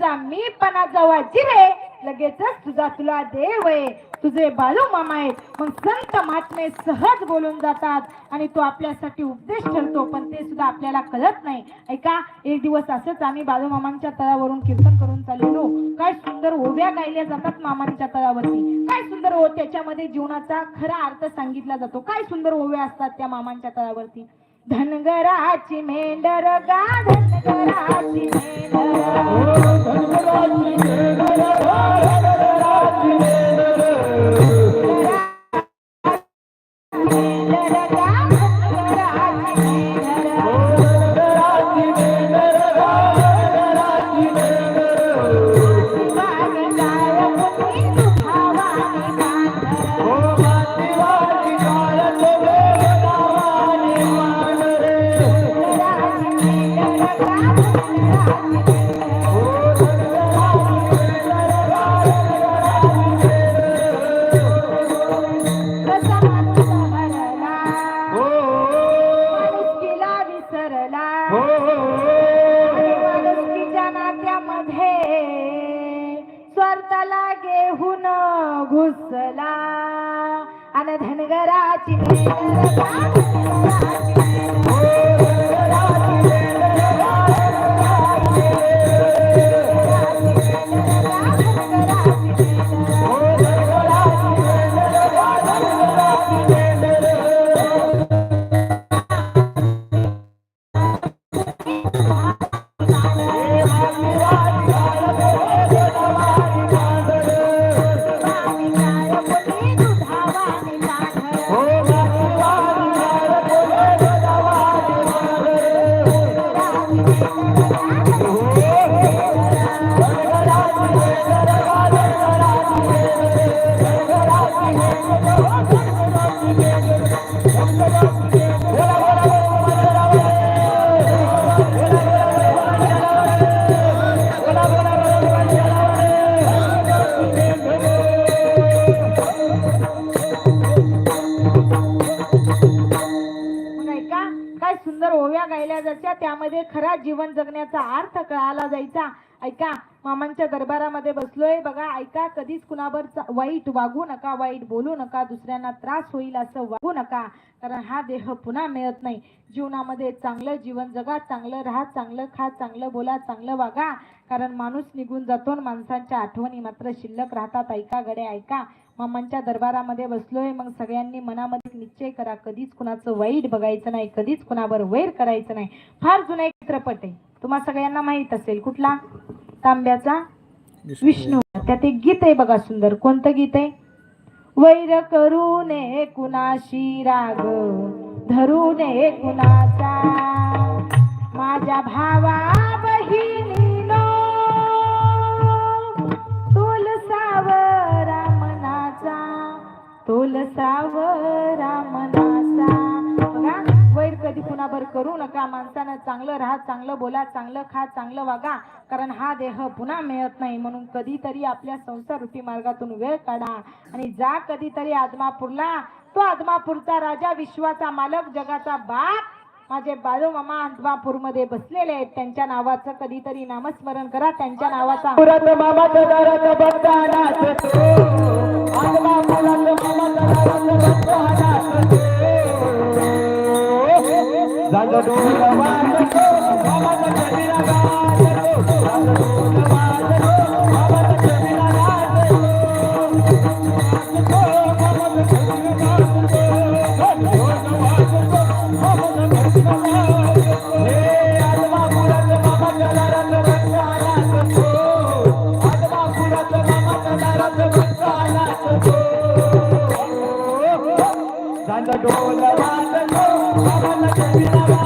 तुझा मी पणा जवळ जिरे. लगेचच तुझा तुला देव आहे. तुझे बालू मामा आहेत. मग संत महात्मे सहज बोलून जातात आणि तो आपल्यासाठी उपदेश ठरतो पण ते सुद्धा आपल्याला कळत नाही. ऐका एक दिवस असंच आम्ही बालू मामांच्या तळावरून कीर्तन करून चाललेलो. काय सुंदर ओव्या गायल्या जातात मामांच्या तळावरती. काय सुंदर ओ त्याच्यामध्ये जीवनाचा खरा अर्थ सांगितला जातो. काय सुंदर ओव्या असतात त्या मामांच्या तळावरती. धनगराची मेंढर गा धनगराची मेंढर गा धनगराची स्वार्थाला घेऊन घुसला. आणि धनगराची गायल्या जायच्या त्यामध्ये खरा जीवन जगण्याचा अर्थ कळाला जायचा. ऐका मामांच्या दरबारामध्ये बसलोय. बघा ऐका कधीच कुणावर चा- वाईट वागू नका वाईट बोलू नका दुसऱ्यांना त्रास होईल असं वागू नका कारण हा देह पुन्हा मिळत नाही. जीवनामध्ये चांगलं जीवन जगा चांगलं राहा चांगलं खा चांगलं बोला चांगलं वागा कारण माणूस निघून जातो आणि माणसांच्या आठवणी मात्र शिल्लक राहतात. ऐका गडे ऐका. मामांच्या दरबारामध्ये बसलोय मग सगळ्यांनी मनामध्ये निश्चय करा कधीच कुणाचं वाईट बघायचं नाही कधीच कुणावर वैर करायचं नाही. फार जुना एक चित्रपट आहे. तुम्हा सगळ्यांना माहीत असेल कुठला? तांब्याचा विष्णू. त्यात एक गीत आहे बघा सुंदर. कोणतं गीत आहे? वैर करू नये कुणाशी राग धरू नये कुणाचा. माझ्या भावा बहिणीनो करू नका. माणसानं चांगलं राहा चांगलं बोला चांगलं खा चांगलं वागा कारण हा देह पुन्हा मिळत नाही. म्हणून कधीतरी आपल्या संसार रूपी मार्गातून वेळ काढा. आणि जा कधीतरी आदमापूरला. तो आदमापूरचा राजा विश्वाचा मालक जगाचा बाप. माझे बाळू मामा आदमापूरमध्ये बसलेले आहेत. त्यांच्या नावाचं कधीतरी नामस्मरण करा. त्यांच्या नावाचा पुरात मामाच्या దండ డోల వాడలో కమల కవిలవా